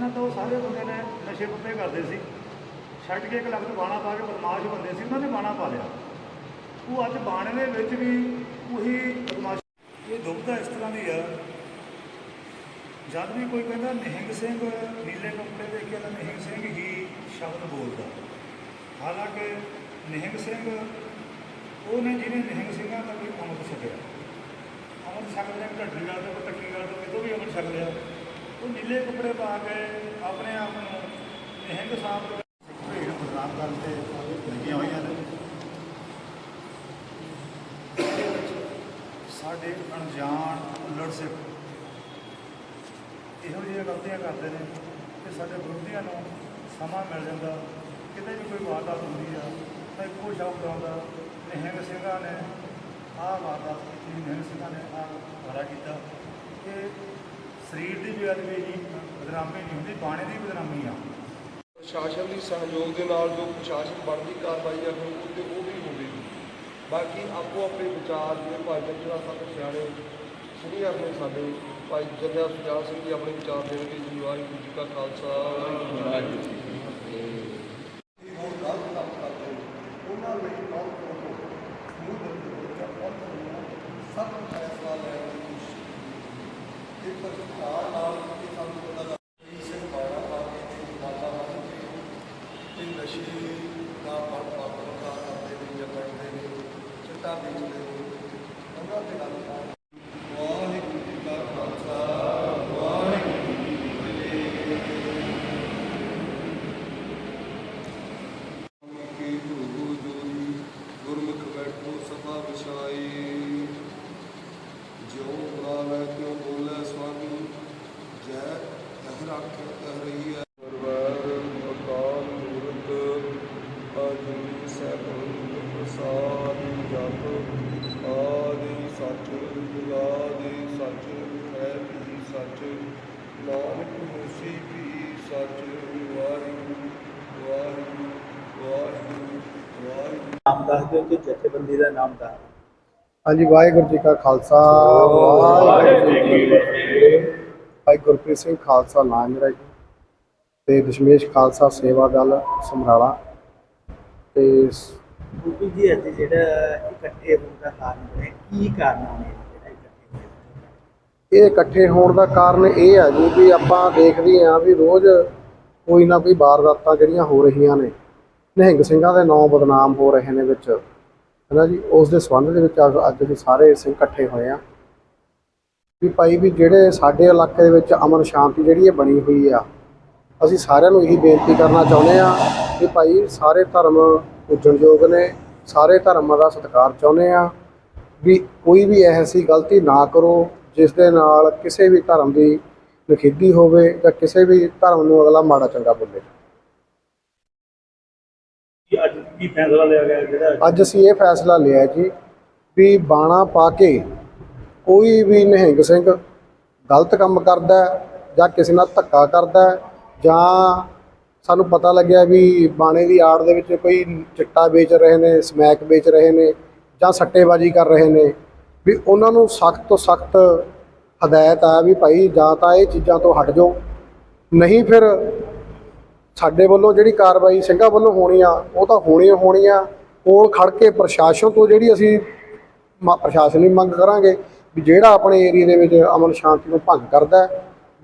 ਪਹਿਲਾਂ ਤਾਂ ਉਹ ਸਾਰੇ ਬੰਦੇ ਨੇ ਨਸ਼ੇ ਪੱਤੇ ਕਰਦੇ ਸੀ। ਛੱਡ ਕੇ ਇੱਕ ਲਫ਼ਜ਼ ਬਾਣਾ ਪਾ ਕੇ ਬਦਮਾਸ਼ ਬੰਦੇ ਸੀ, ਉਹਨਾਂ ਨੇ ਬਾਣਾ ਪਾ ਲਿਆ। ਉਹ ਅੱਜ ਬਾਣੇ ਦੇ ਵਿੱਚ ਵੀ ਉਹੀ ਬਦਮਾਸ਼ ਇਹ ਦੁਬਦਾ ਇਸ ਤਰ੍ਹਾਂ ਦੀ ਆ। ਜਦ ਵੀ ਕੋਈ ਕਹਿੰਦਾ, ਨਿਹੰਗ ਸਿੰਘ, ਨੀਲੇ ਕੱਪੜੇ ਦੇ ਕੇ ਤਾਂ ਨਿਹੰਗ ਸਿੰਘ ਹੀ ਸ਼ਬਦ ਬੋਲਦਾ। ਹਾਲਾਂਕਿ ਨਿਹੰਗ ਸਿੰਘ ਉਹ ਨੇ ਜਿਹਨੇ ਨਿਹੰਗ ਸਿੰਘਾਂ ਦਾ ਕੋਈ ਅੰਮ੍ਰਿਤ ਛਕਿਆ ਅੰਮ੍ਰਿਤ ਛਕਦੇ ਨੇ ਢੱਡੀ ਗੱਲ ਤੋਂ ਟੱਕੀ ਗੱਲ ਤੋਂ ਕਿਤੋਂ ਵੀ ਅੰਮ੍ਰਿਤ ਛਕ ਲਿਆ ਉਹ ਨੀਲੇ ਕੱਪੜੇ ਪਾ ਕੇ ਆਪਣੇ ਆਪ ਨੂੰ ਨਿਹੰਗ ਸਾਹਿਬ ਦੇ ਭੇਡ ਬਦਨਾਮ ਕਰਨ ਤੇ ਲੱਗੀਆਂ ਹੋਈਆਂ ਨੇ। ਸਾਡੇ ਅਣਜਾਣ ਉਲੜ ਸਿੱਖ ਇਹੋ ਜਿਹੀਆਂ ਗਲਤੀਆਂ ਕਰਦੇ ਨੇ ਕਿ ਸਾਡੇ ਵਿਰੋਧੀਆਂ ਨੂੰ ਸਮਾਂ ਮਿਲ ਜਾਂਦਾ, ਕਿਤੇ ਵੀ ਕੋਈ ਵਾਰਦਾਤ ਹੁੰਦੀ ਆ, ਤਾਂ ਇੱਕੋ ਸ਼ਬਦ ਆਉਂਦਾ, ਨਿਹੰਗ ਸਿੰਘਾਂ ਨੇ ਆਹ ਵਾਰਦਾਤ ਕੀਤੀ, ਨਿਹੰਗ ਸਿੰਘਾਂ ਨੇ ਆਹ ਵਾਰਾ ਕੀਤਾ। ਇਹ ਸਰੀਰ ਦੀ ਬੇਅਦਬੀ ਨਹੀਂ ਬਦਨਾਮੀ ਨਹੀਂ ਹੁੰਦੀ ਬਾਣੇ ਦੀ ਬਦਨਾਮੀ ਆ। ਪ੍ਰਸ਼ਾਸਨ ਦੀ ਸਹਿਯੋਗ ਦੇ ਨਾਲ ਜੋ ਪ੍ਰਸ਼ਾਸਨ ਬਣਦੀ ਕਾਰਵਾਈ ਆ ਹੋਊਗੀ ਤੇ ਉਹ ਵੀ ਹੋਵੇਗੀ ਬਾਕੀ ਆਪੋ ਆਪਣੇ ਵਿਚਾਰ ਜਿਵੇਂ ਭਾਈ ਜੱਜਾ ਸਾਹਿਬ ਸਿਆਣੇ ਸੀਨੀਅਰ ਨੇ ਸਾਡੇ ਭਾਈ ਜੱਜਾ ਸੁਜਾਨ ਸਿੰਘ ਜੀ ਆਪਣੇ ਵਿਚਾਰ ਦੇਣਗੇ ਜੀ ਵਾਹਿਗੁਰੂ ਜੀ ਕਾ ਖਾਲਸਾ ਵਾਹਿਗੁਰੂ ਜੀ ਉਹਨਾਂ ਲਈ ਬਹੁਤ ਬਹੁਤ ਦੇ ਸਭ ਫੈਸਲਾ ਲੈਣ ਨਸ਼ੇ ਦਾ ਪੜ ਪਾਪਰ ਦਾ ਕਰਦੇ ਨੇ ਜਾਂ ਕਰਦੇ ਨੇ ਚਿੱਟਾ ਵੇਚਦੇ ਨੇ ਉਹਨਾਂ ਦੇ ਗੱਲ ਕਰ ਵਾਹਿਗੁਰੂ ਜੀ ਕਾ ਖਾਲਸਾ ਵਾਹਿਗੁਰੂ ਜੀ ਕੀ ਫਤਿਹ ਕੀ ਗੁਰੂ ਜੋਈ ਗੁਰਮੁਖ ਬੈਠੋ ਸਭਾ ਵਿਛਾਈ ਜਿਉ ਬੁਲਾਵੇ ਤਿਉ ਬੋਲੇ ਸੁਆਮੀ ਜੈ ਤਹ ਰੱਖ ਤਹ ਰਹੀ ਹੈ ਪਰਵਾਰ ਅਕਾਲ ਮੂਰਤ ਆਜੂਨੀ ਸਹਿਬੰਦ ਪ੍ਰਸਾਦ ਜਪ ਆਦਿ ਸੱਚ ਜੁਗਾਦਿ ਸੱਚ ਹੈ ਵੀ ਸੱਚ ਨਾਨਕ ਹੋਸੀ ਵੀ ਸੱਚ ਵਾਹਿਗੁਰੂ ਵਾਹਿਗੁਰੂ ਵਾਹਿਗੁਰੂ ਵਾਹਿਗੁਰੂ ਨਾਮ ਦੱਸ ਦਿਓ ਕਿ ਜਥੇਬੰਦੀ ਦਾ ਨਾਮ ਦੱਸ ਦਿਓ। ਹਾਂਜੀ ਵਾਹਿਗੁਰੂ ਜੀ ਕਾ ਖਾਲਸਾ ਵਾਹਿਗੁਰੂ ਜੀ ਕੀ ਫਤਿਹ। ਭਾਈ ਗੁਰਪ੍ਰੀਤ ਸਿੰਘ ਖਾਲਸਾ ਨਾਮ ਮੇਰਾ ਜੀ ਤੇ ਦਸ਼ਮੇਸ਼ ਖਾਲਸਾ ਸੇਵਾ ਦਲ ਸਮਰਾਲਾ। ਤੇ ਗੁੱਪੀ ਜੀ ਅੱਜ ਜਿਹੜਾ ਇਕੱਠੇ ਹੋਣ ਦਾ ਕਾਰਨ ਹੈ ਕੀ ਕਾਰਨ ਹੈ ਇਹ ਇਕੱਠੇ ਹੋਣ ਦਾ ਕਾਰਨ ਇਹ ਹੈ ਜੀ ਵੀ ਆਪਾਂ ਦੇਖਦੇ ਹਾਂ ਵੀ ਰੋਜ਼ ਕੋਈ ਨਾ ਕੋਈ ਵਾਰਦਾਤਾਂ ਜਿਹੜੀਆਂ ਹੋ ਰਹੀਆਂ ਨੇ ਨਿਹੰਗ ਸਿੰਘਾਂ ਦੇ ਨਾਂ ਬਦਨਾਮ ਹੋ ਰਹੇ ਨੇ ਵਿੱਚ। ਹੈਨਾ ਜੀ? ਉਸ ਦੇ ਸੰਬੰਧ ਦੇ ਵਿੱਚ ਅੱਜ ਅੱਜ ਅਸੀਂ ਸਾਰੇ ਸਿੰਘ ਇਕੱਠੇ ਹੋਏ ਆ ਵੀ ਭਾਈ ਵੀ ਜਿਹੜੇ ਸਾਡੇ ਇਲਾਕੇ ਦੇ ਵਿੱਚ ਅਮਨ ਸ਼ਾਂਤੀ ਜਿਹੜੀ ਇਹ ਬਣੀ ਹੋਈ ਆ, ਅਸੀਂ ਸਾਰਿਆਂ ਨੂੰ ਇਹੀ ਬੇਨਤੀ ਕਰਨਾ ਚਾਹੁੰਦੇ ਆ ਕਿ ਭਾਈ ਸਾਰੇ ਧਰਮ ਪੂਜਣਯੋਗ ਨੇ, ਸਾਰੇ ਧਰਮਾਂ ਦਾ ਸਤਿਕਾਰ ਚਾਹੁੰਦੇ ਆ ਵੀ ਕੋਈ ਵੀ ਐਸੀ ਗਲਤੀ ਨਾ ਕਰੋ, ਜਿਸ ਦੇ ਨਾਲ ਕਿਸੇ ਵੀ ਧਰਮ ਦੀ ਨਖਿੱਧੀ ਹੋਵੇ ਜਾਂ ਕਿਸੇ ਵੀ ਧਰਮ ਨੂੰ ਅਗਲਾ ਮਾੜਾ ਚੰਗਾ ਬੋਲੇ। ਕੀ ਫੈਸਲਾ ਲਿਆ ਗਿਆ ਜਿਹੜਾ ਅੱਜ? ਅਸੀਂ ਇਹ ਫੈਸਲਾ ਲਿਆ ਜੀ ਵੀ ਬਾਣਾ ਪਾ ਕੇ ਕੋਈ ਵੀ ਨਿਹੰਗ ਸਿੰਘ ਗਲਤ ਕੰਮ ਕਰਦਾ ਜਾਂ ਕਿਸੇ ਨਾਲ ਧੱਕਾ ਕਰਦਾ ਜਾਂ ਸਾਨੂੰ ਪਤਾ ਲੱਗਿਆ ਵੀ ਬਾਣੇ ਦੀ ਆੜ ਦੇ ਵਿੱਚ ਕੋਈ ਚਿੱਟਾ ਵੇਚ ਰਹੇ ਨੇ, ਸਮੈਕ ਵੇਚ ਰਹੇ ਨੇ ਜਾਂ ਸੱਟੇਬਾਜ਼ੀ ਕਰ ਰਹੇ ਨੇ, ਵੀ ਉਹਨਾਂ ਨੂੰ ਸਖਤ ਤੋਂ ਸਖਤ ਹਦਾਇਤ ਆ ਵੀ ਭਾਈ ਜਾਂ ਤਾਂ ਇਹ ਚੀਜ਼ਾਂ ਤੋਂ ਹਟ ਜਾਓ। ਨਹੀਂ ਫਿਰ ਸਾਡੇ ਵੱਲੋਂ ਜਿਹੜੀ ਕਾਰਵਾਈ ਸਿੰਘਾਂ ਵੱਲੋਂ ਹੋਣੀ ਆ, ਉਹ ਤਾਂ ਹੋਣੀ ਹੋਣੀ ਆ। ਕੋਲ ਖੜ ਕੇ ਪ੍ਰਸ਼ਾਸਨ ਤੋਂ ਜਿਹੜੀ ਅਸੀਂ ਮ- ਪ੍ਰਸ਼ਾਸਨ ਦੀ ਮੰਗ ਕਰਾਂਗੇ ਵੀ ਜਿਹੜਾ ਆਪਣੇ ਏਰੀਆ ਦੇ ਵਿੱਚ ਅਮਨ ਸ਼ਾਂਤੀ ਨੂੰ ਭੰਗ ਕਰਦਾ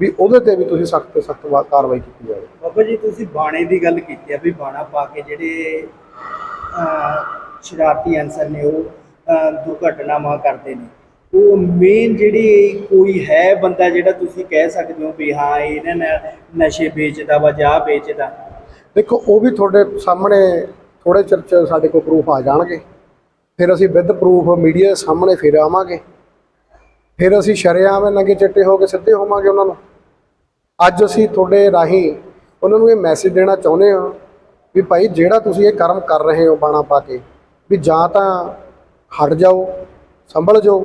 ਵੀ ਉਹਦੇ ਤੇ ਵੀ ਤੁਸੀਂ ਸਖਤ ਤੋਂ ਸਖਤ ਕਾਰਵਾਈ ਕੀਤੀ ਜਾਵੇ। ਬਾਬਾ ਜੀ, ਤੁਸੀਂ ਬਾਣੇ ਦੀ ਗੱਲ ਕੀਤੀ ਆ ਵੀ ਬਾਣਾ ਪਾ ਕੇ ਜਿਹੜੇ ਸ਼ਰਾਰਤੀ ਅਨਸਰ ਨੇ ਉਹ ਦੁਰਘਟਨਾਵਾਂ ਕਰਦੇ ਨੇ। ਉਹ ਮੇਨ ਜਿਹੜੀ ਕੋਈ ਹੈ ਬੰਦਾ ਜਿਹੜਾ ਤੁਸੀਂ ਕਹਿ ਸਕਦੇ ਹੋ ਵੀ ਹਾਂ, ਇਹਨਾਂ ਨਾਲ ਨਸ਼ੇ ਵੇਚਦਾ ਵਾ ਜਾਂ ਵੇਚਦਾ। ਦੇਖੋ, ਉਹ ਵੀ ਤੁਹਾਡੇ ਸਾਹਮਣੇ ਥੋੜੇ ਚਿਰ ਚ ਸਾਡੇ ਕੋਲ ਪ੍ਰੂਫ ਆ ਜਾਣਗੇ। ਫਿਰ ਅਸੀਂ ਵਿਦ ਪ੍ਰੂਫ ਮੀਡੀਆ ਦੇ ਸਾਹਮਣੇ ਫਿਰ ਆਵਾਂਗੇ। ਫਿਰ ਅਸੀਂ ਸ਼ਰੇਆਮ ਨੰਗੇ ਚਿੱਟੇ ਹੋ ਕੇ ਸਿੱਧੇ ਹੋਵਾਂਗੇ ਉਹਨਾਂ ਨੂੰ। ਅੱਜ ਅਸੀਂ ਤੁਹਾਡੇ ਰਾਹੀਂ ਉਹਨਾਂ ਨੂੰ ਇਹ ਮੈਸੇਜ ਦੇਣਾ ਚਾਹੁੰਦੇ ਹਾਂ ਵੀ ਭਾਈ ਜਿਹੜਾ ਤੁਸੀਂ ਇਹ ਕਰਮ ਕਰ ਰਹੇ ਹੋ ਬਾਣਾ ਪਾ ਕੇ, ਵੀ ਜਾਂ ਤਾਂ ਹਟ ਜਾਓ, ਸੰਭਲ ਜਾਓ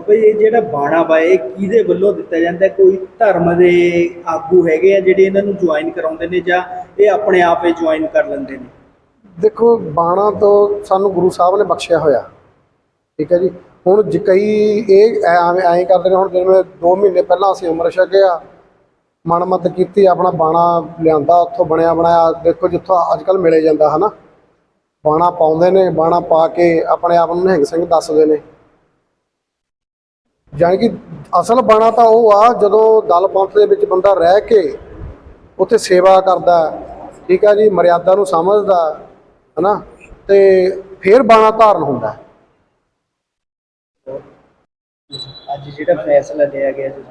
ਬਾਬਾ ਜੀ, ਇਹ ਜਿਹੜਾ ਬਾਣਾ ਵਾ, ਇਹ ਕਿਹਦੇ ਵੱਲੋਂ ਦਿੱਤਾ ਜਾਂਦਾ? ਕੋਈ ਧਰਮ ਦੇ ਆਗੂ ਹੈਗੇ ਆ ਜਿਹੜੇ ਇਹਨਾਂ ਨੂੰ ਜੁਆਇਨ ਕਰਾਉਂਦੇ ਨੇ ਜਾਂ ਇਹ ਆਪਣੇ ਆਪ ਹੀ ਜੁਆਇਨ ਕਰ ਲੈਂਦੇ ਨੇ? ਦੇਖੋ, ਬਾਣਾ ਤੋਂ ਸਾਨੂੰ ਗੁਰੂ ਸਾਹਿਬ ਨੇ ਬਖਸ਼ਿਆ ਹੋਇਆ। ਠੀਕ ਹੈ ਜੀ? ਹੁਣ ਜੇ ਕਈ ਇਹ ਐਂ ਕਰਦੇ ਨੇ, ਹੁਣ ਜਿਵੇਂ 2 ਮਹੀਨੇ ਪਹਿਲਾਂ ਅਸੀਂ ਅੰਮ੍ਰਿਤ ਛਕਿਆ, ਮਨਮਤ ਕੀਤੀ, ਆਪਣਾ ਬਾਣਾ ਲਿਆਂਦਾ, ਉੱਥੋਂ ਬਣਿਆ, ਬਣਾਇਆ। ਦੇਖੋ, ਜਿੱਥੋਂ ਅੱਜ ਕੱਲ ਮਿਲੇ ਜਾਂਦਾ, ਹਨਾ? ਬਾਣਾ ਪਾਉਂਦੇ ਨੇ, ਬਾਣਾ ਪਾ ਕੇ ਆਪਣੇ ਆਪ ਨੂੰ ਨਿਹੰਗ ਸਿੰਘ ਦੱਸਦੇ ਨੇ। ਜਾਣੀ ਕਿ ਅਸਲ ਬਾਣਾ ਤਾਂ ਉਹ ਆ ਜਦੋਂ ਦਲ ਪੰਥ ਦੇ ਵਿੱਚ ਬੰਦਾ ਰਹਿ ਕੇ ਉੱਥੇ ਸੇਵਾ ਕਰਦਾ ਠੀਕ ਆ ਜੀ ਮਰਿਆਦਾ ਨੂੰ ਸਮਝਦਾ ਹਨਾ? ਤੇ ਫਿਰ ਬਾਣਾ ਧਾਰਨ ਹੁੰਦਾ ਅੱਜ ਜਿਹੜਾ ਫੈਸਲਾ ਲਿਆ ਗਿਆ ਜੀ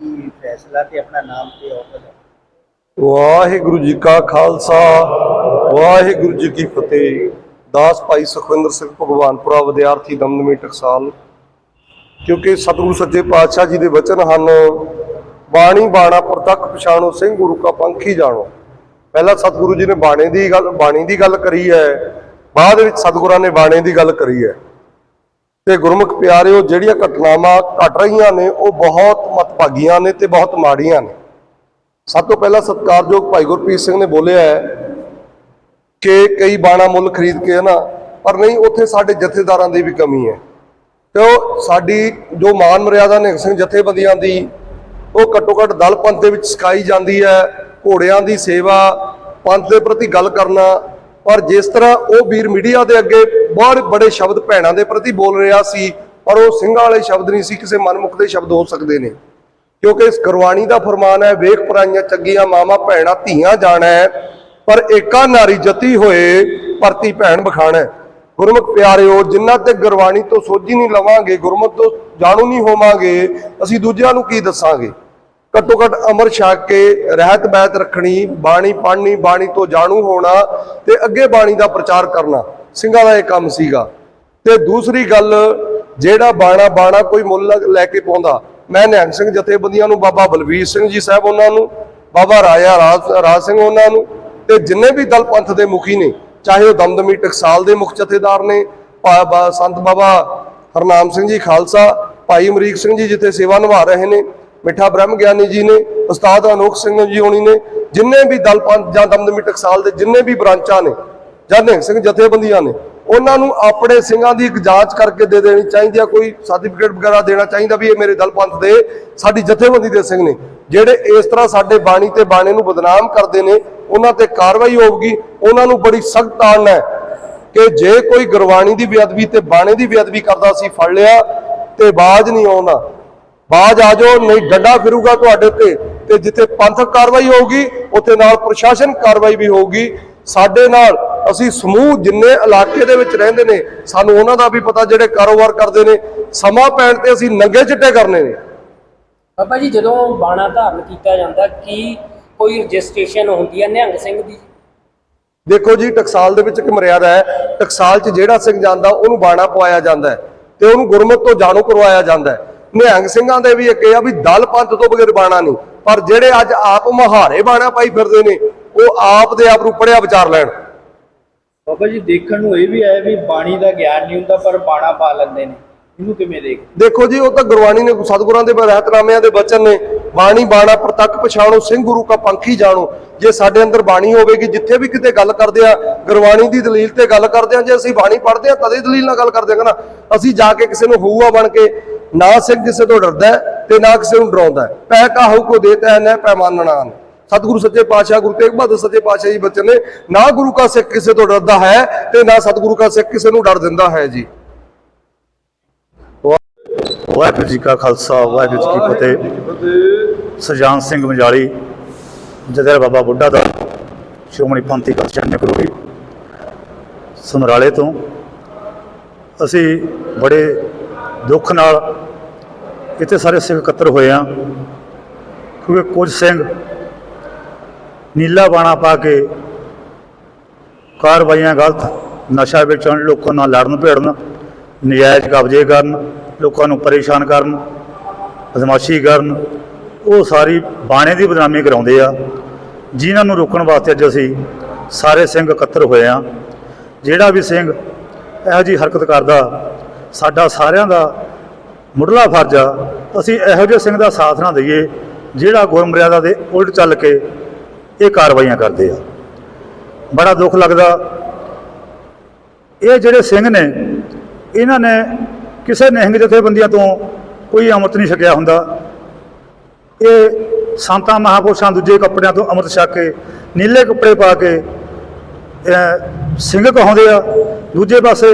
ਕੀ ਫੈਸਲਾ ਤੇ ਆਪਣਾ ਨਾਮ ਤੇ ਅਹੁਦਾ ਵਾਹਿਗੁਰੂ ਜੀ ਕਾ ਖਾਲਸਾ ਵਾਹਿਗੁਰੂ ਜੀ ਕੀ ਫਤਿਹ। ਦਾਸ ਭਾਈ ਸੁਖਵਿੰਦਰ ਸਿੰਘ ਭਗਵਾਨਪੁਰਾ ਵਿਦਿਆਰਥੀ ਦਮਦਮੀ ਟਕਸਾਲ। ਕਿਉਂਕਿ ਸਤਿਗੁਰੂ ਸੱਚੇ ਪਾਤਸ਼ਾਹ ਜੀ ਦੇ ਵਚਨ ਹਨ, ਬਾਣੀ ਬਾਣਾ ਪ੍ਰਤੱਖ ਪਛਾਣੋ, ਸਿੰਘ ਗੁਰੂ ਕਾ ਪੰਖੀ ਜਾਣੋ। ਪਹਿਲਾਂ ਸਤਿਗੁਰੂ ਜੀ ਨੇ ਬਾਣੇ ਦੀ ਗੱਲ, ਬਾਣੀ ਦੀ ਗੱਲ ਕਰੀ ਹੈ, ਬਾਅਦ ਵਿੱਚ ਸਤਿਗੁਰਾਂ ਨੇ ਬਾਣੇ ਦੀ ਗੱਲ ਕਰੀ ਹੈ। ਤੇ ਗੁਰਮੁਖ ਪਿਆਰਿਓ, ਜਿਹੜੀਆਂ ਘਟਨਾਵਾਂ ਘਟ ਰਹੀਆਂ ਨੇ, ਉਹ ਬਹੁਤ ਮਤਭਾਗੀਆਂ ਨੇ ਤੇ ਬਹੁਤ ਮਾੜੀਆਂ ਨੇ। ਸਭ ਤੋਂ ਪਹਿਲਾਂ ਸਤਿਕਾਰਯੋਗ ਭਾਈ ਗੁਰਪ੍ਰੀਤ ਸਿੰਘ ਨੇ ਬੋਲਿਆ ਹੈ ਕਿ ਕਈ ਬਾਣਾ ਮੁੱਲ ਖਰੀਦ ਕੇ ਨਾ, ਪਰ ਨਹੀਂ, ਉੱਥੇ ਸਾਡੇ ਜਥੇਦਾਰਾਂ ਦੀ ਵੀ ਕਮੀ ਹੈ। ਤੇ ਉਹ ਸਾਡੀ ਜੋ ਮਾਨ ਮਰਿਆਦਾ ਨਿਹੰਗ ਸਿੰਘ ਜਥੇਬੰਦੀਆਂ ਦੀ, ਉਹ ਘੱਟੋ ਘੱਟ ਦਲ ਪੰਥ ਦੇ ਵਿੱਚ ਸਿਖਾਈ ਜਾਂਦੀ ਹੈ, ਘੋੜਿਆਂ ਦੀ ਸੇਵਾ, ਪੰਥ ਦੇ ਪ੍ਰਤੀ ਗੱਲ ਕਰਨਾ। ਪਰ ਜਿਸ ਤਰ੍ਹਾਂ ਉਹ ਵੀਰ ਮੀਡੀਆ ਦੇ ਅੱਗੇ ਬਹੁਤ ਬੜੇ ਸ਼ਬਦ ਭੈਣਾਂ ਦੇ ਪ੍ਰਤੀ ਬੋਲ ਰਿਹਾ ਸੀ, ਪਰ ਉਹ ਸਿੰਘਾਂ ਵਾਲੇ ਸ਼ਬਦ ਨਹੀਂ ਸੀ, ਕਿਸੇ ਮਨਮੁਖ ਦੇ ਸ਼ਬਦ ਹੋ ਸਕਦੇ ਨੇ। ਕਿਉਂਕਿ ਇਸ ਗੁਰਬਾਣੀ ਦਾ ਫਰਮਾਨ ਹੈ, ਵੇਖ ਪਰਾਈਆਂ ਚੱਗੀਆਂ ਮਾਮਾ ਭੈਣਾਂ ਧੀਆਂ ਜਾਣਾ ਹੈ ਪਰ ਏਕਾ ਨਾਰੀ ਜਤੀ ਹੋਏ ਪਰਤੀ ਭੈਣ ਬਖਾਣਾ। ਗੁਰਮੁਖ ਪਿਆਰਿਓ ਜਿਨ੍ਹਾਂ ਤੇ ਗੁਰਬਾਣੀ ਤੋਂ ਸੋਝੀ ਨਹੀਂ ਲਵਾਂਗੇ, ਗੁਰਮੁਖ ਤੋਂ ਜਾਣੂ ਨਹੀਂ ਹੋਵਾਂਗੇ, ਅਸੀਂ ਦੂਜਿਆਂ ਨੂੰ ਕੀ ਦੱਸਾਂਗੇ? ਘੱਟੋ ਘੱਟ ਅਮਰ ਛਕ ਕੇ ਰਹਿਤ ਬੈਤ ਰੱਖਣੀ, ਬਾਣੀ ਪੜ੍ਹਨੀ, ਬਾਣੀ ਤੋਂ ਜਾਣੂ ਹੋਣਾ ਤੇ ਅੱਗੇ ਬਾਣੀ ਦਾ ਪ੍ਰਚਾਰ ਕਰਨਾ, ਸਿੰਘਾਂ ਦਾ ਇਹ ਕੰਮ ਸੀਗਾ। ਤੇ ਦੂਸਰੀ ਗੱਲ, ਜਿਹੜਾ ਬਾਣਾ ਬਾਣਾ ਕੋਈ ਮੁੱਲ ਲੈ ਕੇ ਪਾਉਂਦਾ, ਮੈਂ ਨਿਹੰਗ ਸਿੰਘ ਜਥੇਬੰਦੀਆਂ ਨੂੰ, ਬਾਬਾ ਬਲਵੀਰ ਸਿੰਘ ਜੀ ਸਾਹਿਬ ਉਹਨਾਂ ਨੂੰ, ਬਾਬਾ ਰਾਜਾ ਰਾਜ ਰਾਜ ਸਿੰਘ ਉਹਨਾਂ ਨੂੰ, ਤੇ ਜਿੰਨੇ ਵੀ ਦਲ ਪੰਥ ਦੇ ਮੁਖੀ ਨੇ ਚਾਹੇ ਉਹ ਦਮਦਮੀ ਟਕਸਾਲ ਦੇ ਮੁਖ ਜਥੇਦਾਰ ਨੇ, ਭਾ- ਸੰਤ ਬਾਬਾ ਹਰਨਾਮ ਸਿੰਘ ਜੀ ਖਾਲਸਾ, ਭਾਈ ਅਮਰੀਕ ਸਿੰਘ ਜੀ ਜਿੱਥੇ ਸੇਵਾ ਨਿਭਾ ਰਹੇ ਨੇ, ਮਿੱਠਾ ਬ੍ਰਹਮ ਗਿਆਨੀ ਜੀ ਨੇ, ਉਸਤਾਦ ਅਨੋਖ ਸਿੰਘ ਜੀ ਹੋਣੀ ਨੇ, ਜਿੰਨੇ ਵੀ ਦਲ ਪੰਥ ਜਾਂ ਦਮਦਮੀ ਟਕਸਾਲ ਦੇ ਜਿੰਨੇ ਵੀ ਬ੍ਰਾਂਚਾਂ ਨੇ, ਜਾਂ ਨਿਹੰਗ ਸਿੰਘ ਜਥੇਬੰਦੀਆਂ ਨੇ, ਉਹਨਾਂ ਨੂੰ ਆਪਣੇ ਸਿੰਘਾਂ ਦੀ ਇੱਕ ਜਾਂਚ ਕਰਕੇ ਦੇ ਦੇਣੀ ਚਾਹੀਦੀ ਆ, ਕੋਈ ਸਰਟੀਫਿਕੇਟ ਵਗੈਰਾ ਦੇਣਾ ਚਾਹੀਦਾ ਵੀ ਇਹ ਮੇਰੇ ਦਲ ਪੰਥ ਦੇ, ਸਾਡੀ ਜਥੇਬੰਦੀ ਦੇ ਸਿੰਘ ਨੇ। ਜਿਹੜੇ ਇਸ ਤਰ੍ਹਾਂ ਸਾਡੇ ਬਾਣੀ ਤੇ ਬਾਣੇ ਨੂੰ ਬਦਨਾਮ ਕਰਦੇ ਨੇ, ਉਹਨਾਂ ਤੇ ਕਾਰਵਾਈ ਹੋਊਗੀ, ਉਹਨਾਂ ਨੂੰ ਬੜੀ ਸਖਤ ਤਾੜਨਾ ਹੈ ਕਿ ਜੇ ਕੋਈ ਗੁਰਬਾਣੀ ਦੀ ਬੇਅਦਬੀ ਤੇ ਬਾਣੇ ਦੀ ਬੇਅਦਬੀ ਕਰਦਾ ਸੀ, ਫੜ ਲਿਆ ਤੇ ਬਾਜ ਨਹੀਂ ਆਉਂਦਾ। ਬਾਜ ਆ ਜਾਓ, ਨਹੀਂ ਡੰਡਾ ਫਿਰੂਗਾ ਤੁਹਾਡੇ ਤੇ ਤੇ ਜਿੱਥੇ ਪੰਥਕ ਕਾਰਵਾਈ ਹੋਊਗੀ, ਉੱਥੇ ਨਾਲ ਪ੍ਰਸ਼ਾਸਨ ਕਾਰਵਾਈ ਵੀ ਹੋਊਗੀ। ਸਾਡੇ ਨਾਲ ਅਸੀਂ ਸਮੂਹ ਜਿੰਨੇ ਇਲਾਕੇ ਦੇ ਵਿੱਚ ਰਹਿੰਦੇ ਨੇ, ਸਾਨੂੰ ਉਹਨਾਂ ਦਾ ਵੀ ਪਤਾ ਜਿਹੜੇ ਕਾਰੋਬਾਰ ਕਰਦੇ ਨੇ। ਸਮਾਂ ਪੈਣ ਤੇ ਅਸੀਂ ਨੰਗੇ ਚਿੱਟੇ ਕਰਨੇ ਨੇ। ਬਾਬਾ ਜੀ ਜਦੋਂ ਬਾਣਾ ਧਾਰਨ ਕੀਤਾ ਜਾਂਦਾ ਕੀ ਕੋਈ ਰਜਿਸਟ੍ਰੇਸ਼ਨ ਹੁੰਦੀ ਹੈ ਨਿਹੰਗ ਸਿੰਘ ਦੀ? ਦੇਖੋ ਜੀ ਟਕਸਾਲ ਦੇ ਵਿੱਚ ਇੱਕ ਮਰਿਆਦਾ ਹੈ। ਟਕਸਾਲ 'ਚ ਜਿਹੜਾ ਸਿੰਘ ਜਾਂਦਾ ਉਹਨੂੰ ਬਾਣਾ ਪਵਾਇਆ ਜਾਂਦਾ ਹੈ ਤੇ ਉਹਨੂੰ ਗੁਰਮਤ ਤੋਂ ਜਾਣੂ ਕਰਵਾਇਆ ਜਾਂਦਾ ਹੈ। ਨਿਹੰਗ ਸਿੰਘਾਂ ਦੇ ਵੀ ਇੱਕ ਇਹ ਆ ਵੀ ਦਲ ਪੰਥ ਤੋਂ ਬਗੈਰ ਬਾਣਾ ਨਹੀਂ ਪਰ ਜਿਹੜੇ ਅੱਜ ਆਪ ਮਹਾਰੇ ਬਾਣਾ ਪਾਈ ਫਿਰਦੇ ਨੇ ਉਹ ਆਪ ਦੇ ਆਪ ਨੂੰ ਪੜਿਆ ਵਿਚਾਰ ਲੈਣ। ਬਾਬਾ ਜੀ ਦੇਖਣ ਨੂੰ ਇਹ ਵੀ ਆਇਆ ਵੀ ਬਾਣੀ ਦਾ ਗਿਆਨ ਨਹੀਂ ਹੁੰਦਾ ਪਰ ਬਾਣਾ ਪਾ ਲੈਂਦੇ ਨੇ। ਇਹਨੂੰ ਕਿਵੇਂ ਦੇਖ? ਦੇਖੋ ਜੀ, ਉਹ ਤਾਂ ਗੁਰਬਾਣੀ ਨੇ ਸਤਿਗੁਰਾਂ ਦੇ ਰਹਿਤਨਾਮਿਆਂ ਦੇ ਬਚਨ ਨੇ। ਬਾਣੀ ਬਾਣਾ ਪ੍ਰਤੱਖ ਪਛਾਣੋ, ਸਿੰਘ ਗੁਰੂ ਕਾ ਪੰਖੀ ਜਾਣੋ। ਜੇ ਸਾਡੇ ਅੰਦਰ ਬਾਣੀ ਹੋਵੇਗੀ, ਜਿੱਥੇ ਵੀ ਕਿਤੇ ਗੱਲ ਕਰਦੇ ਆ, ਗੁਰਬਾਣੀ ਦੀ ਦਲੀਲ ਤੇ ਗੱਲ ਕਰਦੇ ਆ, ਜੇ ਅਸੀਂ ਬਾਣੀ ਪੜ੍ਹਦੇ ਆ, ਤਦੇ ਦਲੀਲ ਨਾਲ ਗੱਲ ਕਰਦੇ ਆ ਨਾ ਅਸੀਂ ਜਾ ਕੇ ਕਿਸੇ ਨੂੰ ਹੋਊਆ ਬਣ ਕੇ, ਨਾ ਸਿੰਘ ਕਿਸੇ ਤੋਂ ਡਰਦਾ ਤੇ ਨਾ ਕਿਸੇ ਨੂੰ ਡਰਾਉਂਦਾ ਪੈ ਕਾਹੂ ਕੋ ਦੇਤਾ ਹੈ ਨਾ ਪੈਮਾਨਣਾ ਸਤਿਗੁਰੂ ਸੱਚੇ ਪਾਤਸ਼ਾਹ, ਗੁਰੂ ਤੇਗ ਬਹਾਦਰ ਸੱਚੇ ਪਾਤਸ਼ਾਹ ਜੀ ਬਚਨ ਨੇ, ਨਾ ਗੁਰੂ ਕਾ ਸਿੱਖ ਕਿਸੇ ਤੋਂ ਡਰਦਾ ਹੈ ਤੇ ਨਾ ਸਤਿਗੁਰੂ ਕਾ ਸਿੱਖ ਕਿਸੇ ਨੂੰ ਡਰ ਦਿੰਦਾ ਹੈ ਜੀ। ਵਾਹਿਗੁਰੂ ਜੀ ਕਾ ਖਾਲਸਾ ਵਾਹਿਗੁਰੂ ਜੀ ਕੀ ਫਤਿਹ। ਸਰਜਾਨ ਸਿੰਘ ਮਜਾਲੀ ਜਦਰ ਬਾਬਾ ਬੁੱਢਾ ਦਾ ਸ਼੍ਰੋਮਣੀ ਪੰਥੀ ਕਲਚਰ ਗੁਰੂ ਜੀ ਸਮਰਾਲੇ ਤੋਂ। ਅਸੀਂ ਬੜੇ ਦੁੱਖ ਨਾਲ ਇੱਥੇ ਸਾਰੇ ਸਿੱਖ ਇਕੱਤਰ ਹੋਏ ਆ ਕਿਉਂਕਿ ਕੁਝ ਸਿੰਘ ਨੀਲਾ ਬਾਣਾ ਪਾ ਕੇ ਕਾਰਵਾਈਆਂ ਗਲਤ ਨਸ਼ਾ ਵੇਚਣ ਲੋਕਾਂ ਨਾਲ ਲੜਨ ਭੇੜਨ ਨਜਾਇਜ਼ ਕਬਜ਼ੇ ਕਰਨ ਲੋਕਾਂ ਨੂੰ ਪਰੇਸ਼ਾਨ ਕਰਨ ਬਦਮਾਸ਼ੀ ਕਰਨ, ਉਹ ਸਾਰੀ ਬਾਣੇ ਦੀ ਬਦਨਾਮੀ ਕਰਾਉਂਦੇ ਆ। ਜਿਨ੍ਹਾਂ ਨੂੰ ਰੋਕਣ ਵਾਸਤੇ ਅੱਜ ਅਸੀਂ ਸਾਰੇ ਸਿੰਘ ਇਕੱਤਰ ਹੋਏ ਆ। ਜਿਹੜਾ ਵੀ ਸਿੰਘ ਇਹੋ ਜਿਹੀ ਹਰਕਤ ਕਰਦਾ, ਸਾਡਾ ਸਾਰਿਆਂ ਦਾ ਮੁੱਢਲਾ ਫਰਜ਼ ਆ, ਅਸੀਂ ਇਹੋ ਜਿਹੇ ਸਿੰਘ ਦਾ ਸਾਥ ਨਾ ਦਈਏ, ਜਿਹੜਾ ਗੁਰਮਰਿਆਦਾ ਦੇ ਉਲਟ ਚੱਲ ਕੇ ਇਹ ਕਾਰਵਾਈਆਂ ਕਰਦੇ ਆ। ਬੜਾ ਦੁੱਖ ਲੱਗਦਾ। ਇਹ ਜਿਹੜੇ ਸਿੰਘ ਨੇ, ਇਹਨਾਂ ਨੇ ਕਿਸੇ ਨਿਹੰਗ ਜਥੇਬੰਦੀਆਂ ਤੋਂ ਕੋਈ ਅੰਮ੍ਰਿਤ ਨਹੀਂ ਛਕਿਆ ਹੁੰਦਾ। ਇਹ ਸੰਤਾਂ ਮਹਾਪੁਰਸ਼ਾਂ ਦੂਜੇ ਕੱਪੜਿਆਂ ਤੋਂ ਅੰਮ੍ਰਿਤ ਛਕ ਕੇ, ਨੀਲੇ ਕੱਪੜੇ ਪਾ ਕੇ ਸਿੰਘ ਕਹਾਉਂਦੇ ਆ। ਦੂਜੇ ਪਾਸੇ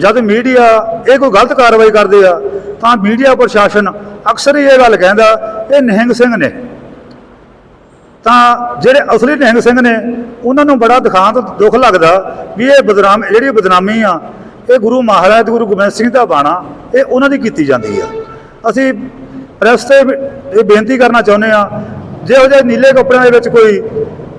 ਜਦ ਮੀਡੀਆ ਇਹ ਕੋਈ ਗਲਤ ਕਾਰਵਾਈ ਕਰਦੇ ਆ, ਤਾਂ ਮੀਡੀਆ ਪ੍ਰਸ਼ਾਸਨ ਅਕਸਰ ਹੀ ਇਹ ਗੱਲ ਕਹਿੰਦਾ, ਇਹ ਨਿਹੰਗ ਸਿੰਘ ਨੇ। ਤਾਂ ਜਿਹੜੇ ਅਸਲੀ ਨਿਹੰਗ ਸਿੰਘ ਨੇ, ਉਹਨਾਂ ਨੂੰ ਬੜਾ ਦਿਖਾਂਤ ਦੁੱਖ ਲੱਗਦਾ ਵੀ ਇਹ ਬਦਨਾਮ ਜਿਹੜੀ ਬਦਨਾਮੀ ਆ ਇਹ ਗੁਰੂ ਮਹਾਰਾਜ, ਗੁਰੂ ਗੋਬਿੰਦ ਸਿੰਘ ਦਾ ਬਾਣਾ, ਇਹ ਉਹਨਾਂ ਦੀ ਕੀਤੀ ਜਾਂਦੀ ਆ। ਅਸੀਂ ਪ੍ਰੈਸ ਤੇ ਇਹ ਬੇਨਤੀ ਕਰਨਾ ਚਾਹੁੰਦੇ ਆ ਜਿਹੋ ਜਿਹੇ ਨੀਲੇ ਕੱਪੜਿਆਂ ਦੇ ਵਿੱਚ ਕੋਈ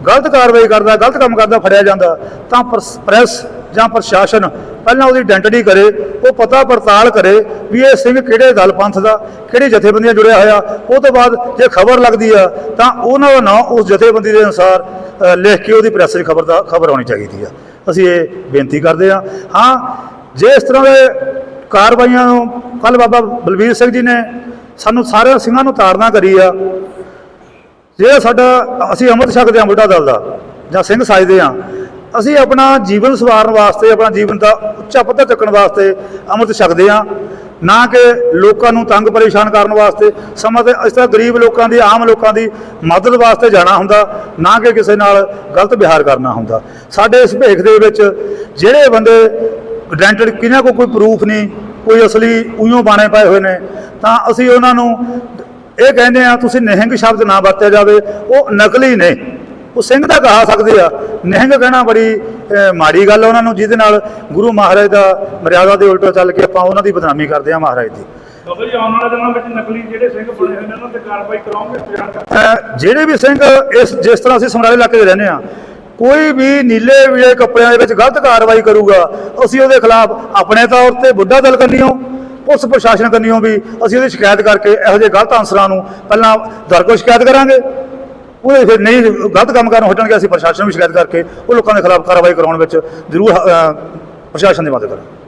ਗਲਤ ਕਾਰਵਾਈ ਕਰਦਾ, ਗਲਤ ਕੰਮ ਕਰਦਾ, ਫੜਿਆ ਜਾਂਦਾ, ਤਾਂ ਪ੍ਰਸ- ਪ੍ਰੈਸ ਜਾਂ ਪ੍ਰਸ਼ਾਸਨ ਪਹਿਲਾਂ ਉਹਦੀ ਆਇਡੈਂਟੀਟੀ ਕਰੇ, ਉਹ ਪਤਾ ਪੜਤਾਲ ਕਰੇ ਵੀ ਇਹ ਸਿੰਘ ਕਿਹੜੇ ਦਲ ਪੰਥ ਦਾ, ਕਿਹੜੀ ਜਥੇਬੰਦੀਆਂ ਜੁੜਿਆ ਹੋਇਆ। ਉਹ ਤੋਂ ਬਾਅਦ ਜੇ ਖਬਰ ਲੱਗਦੀ ਆ, ਤਾਂ ਉਹਨਾਂ ਦਾ ਨਾਂ ਉਸ ਜਥੇਬੰਦੀ ਦੇ ਅਨੁਸਾਰ ਲਿਖ ਕੇ ਉਹਦੀ ਪ੍ਰੈਸ 'ਚ ਖਬਰ ਦਾ, ਖਬਰ ਆਉਣੀ ਚਾਹੀਦੀ ਆ। ਅਸੀਂ ਇਹ ਬੇਨਤੀ ਕਰਦੇ ਆ ਹਾਂ ਜੇ ਇਸ ਤਰ੍ਹਾਂ ਦੇ ਕਾਰਵਾਈਆਂ ਨੂੰ ਕੱਲ ਬਾਬਾ ਬਲਵੀਰ ਸਿੰਘ ਜੀ ਨੇ ਸਾਨੂੰ ਸਾਰੇ ਸਿੰਘਾਂ ਨੂੰ ਤਾੜਨਾ ਕਰੀ ਆ ਜਿਹੜਾ ਸਾਡਾ, ਅਸੀਂ ਅੰਮ੍ਰਿਤ ਛਕਦੇ ਹਾਂ ਬੁੱਢਾ ਦਲ ਦਾ, ਜਾਂ ਸਿੰਘ ਸਾਜਦੇ ਹਾਂ ਅਸੀਂ ਆਪਣਾ ਜੀਵਨ ਸਵਾਰਨ ਵਾਸਤੇ, ਆਪਣਾ ਜੀਵਨ ਦਾ ਉੱਚਾ ਪੱਧਰ ਚੱਕਣ ਵਾਸਤੇ ਅੰਮ੍ਰਿਤ ਛਕਦੇ ਹਾਂ ਨਾ ਕਿ ਲੋਕਾਂ ਨੂੰ ਤੰਗ ਪਰੇਸ਼ਾਨ ਕਰਨ ਵਾਸਤੇ, ਸਮਾਂ ਤੇ ਇਸ ਤਰ੍ਹਾਂ ਗਰੀਬ ਲੋਕਾਂ ਦੀ, ਆਮ ਲੋਕਾਂ ਦੀ ਮਦਦ ਵਾਸਤੇ ਜਾਣਾ ਹੁੰਦਾ, ਨਾ ਕਿ ਕਿਸੇ ਨਾਲ ਗਲਤ ਵਿਹਾਰ ਕਰਨਾ ਹੁੰਦਾ। ਸਾਡੇ ਇਸ ਭੇਖ ਦੇ ਵਿੱਚ ਜਿਹੜੇ ਬੰਦੇ ਆਇਡੈਂਟੀਟੀ ਕਿਹਨਾਂ ਕੋਲ ਕੋਈ ਪ੍ਰੂਫ ਨਹੀਂ ਕੋਈ ਅਸਲੀ ਉਈਓ ਬਾਣੇ ਪਾਏ ਹੋਏ ਨੇ। ਤਾਂ ਅਸੀਂ ਉਹਨਾਂ ਨੂੰ ਇਹ ਕਹਿੰਦੇ ਆ ਤੁਸੀਂ ਨਿਹੰਗ ਸ਼ਬਦ ਨਾ ਵਰਤਿਆ ਜਾਵੇ ਉਹ ਨਕਲੀ ਨੇ। ਉਹ ਸਿੰਘ ਦਾ ਕਹਾ ਸਕਦੇ ਆ। ਨਿਹੰਗ ਕਹਿਣਾ ਬੜੀ ਮਾੜੀ ਗੱਲ ਉਹਨਾਂ ਨੂੰ ਜਿਹਦੇ ਨਾਲ ਗੁਰੂ ਮਹਾਰਾਜ ਦਾ ਮਰਿਆਦਾ ਦੇ ਉਲਟਾ ਚੱਲ ਕੇ ਆਪਾਂ ਉਹਨਾਂ ਦੀ ਬਦਨਾਮੀ ਕਰਦੇ ਆ ਮਹਾਰਾਜ ਦੀ। ਬਾਬਾ ਜੀ ਆਉਣ ਵਾਲੇ ਦਿਨਾਂ ਵਿੱਚ ਨਕਲੀ ਜਿਹੜੇ ਸਿੰਘ ਬਣੇ ਹੋਏ ਨੇ ਉਹਨਾਂ ਤੇ ਕਾਰਵਾਈ ਕਰਾਉਂਗੇ ਤਿਆਰ ਕਰ ਅਹ ਜਿਹੜੇ ਵੀ ਸਿੰਘ ਇਸ ਜਿਸ ਤਰ੍ਹਾਂ ਅਸੀਂ ਸਮਰਾਲੇ ਇਲਾਕੇ 'ਚ ਰਹਿੰਦੇ ਆ ਕੋਈ ਵੀ ਨੀਲੇ ਵੀਲੇ ਕੱਪੜਿਆਂ ਦੇ ਵਿੱਚ ਗਲਤ ਕਾਰਵਾਈ ਕਰੂਗਾ, ਅਸੀਂ ਉਹਦੇ ਖਿਲਾਫ ਆਪਣੇ ਤੌਰ ਤੇ ਬੁੱਢਾ ਦਲ ਕਰਨੀਓ, ਪੁਲਿਸ ਪ੍ਰਸ਼ਾਸਨ ਕਰਨੀਓ ਵੀ ਅਸੀਂ ਉਹਦੀ ਸ਼ਿਕਾਇਤ ਕਰਕੇ ਇਹੋ ਜਿਹੇ ਗਲਤ ਅਨਸਰਾਂ ਨੂੰ ਪਹਿਲਾਂ ਦਰਗੋ ਸ਼ਿਕਾਇਤ ਕਰਾਂਗੇ। ਉਹਦੇ ਫਿਰ ਨਹੀਂ ਗਲਤ ਕੰਮ ਕਰਨ ਹਟਣਗੇ ਅਸੀਂ ਪ੍ਰਸ਼ਾਸਨ ਨੂੰ ਵੀ ਸ਼ਿਕਾਇਤ ਕਰਕੇ ਉਹ ਲੋਕਾਂ ਦੇ ਖਿਲਾਫ ਕਾਰਵਾਈ ਕਰਾਉਣ ਵਿੱਚ ਜ਼ਰੂਰ ਪ੍ਰਸ਼ਾਸਨ ਦੀ ਮਦਦ ਕਰਾਂਗੇ।